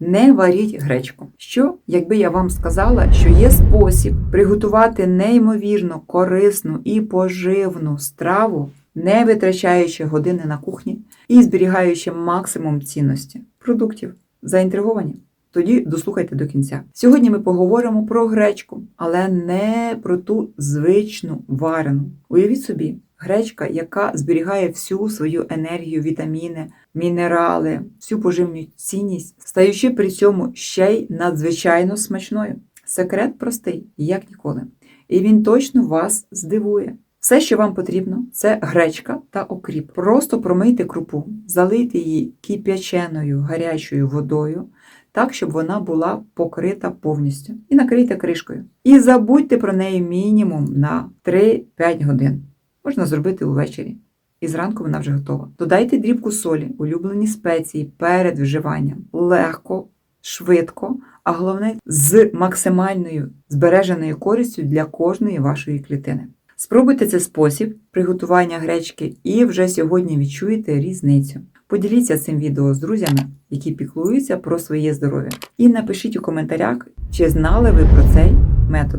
Не варіть гречку. Що, якби я вам сказала, що є спосіб приготувати неймовірно корисну і поживну страву, не витрачаючи години на кухні і зберігаючи максимум цінності продуктів. Заінтриговані? Тоді дослухайте до кінця. Сьогодні ми поговоримо про гречку, але не про ту звичну варену. Уявіть собі, гречка, яка зберігає всю свою енергію, вітаміни, мінерали, всю поживну цінність, стаючи при цьому ще й надзвичайно смачною. Секрет простий, як ніколи. І він точно вас здивує. Все, що вам потрібно, це гречка та окріп. Просто промийте крупу, залийте її кип'яченою гарячою водою, так, щоб вона була покрита повністю. І накрийте кришкою. І забудьте про неї мінімум на 3-5 годин. Можна зробити увечері. І зранку вона вже готова. Додайте дрібку солі, улюблені спеції перед вживанням. Легко, швидко, а головне з максимальною збереженою користю для кожної вашої клітини. Спробуйте цей спосіб приготування гречки і вже сьогодні відчуєте різницю. Поділіться цим відео з друзями, які піклуються про своє здоров'я. І напишіть у коментарях, чи знали ви про цей метод.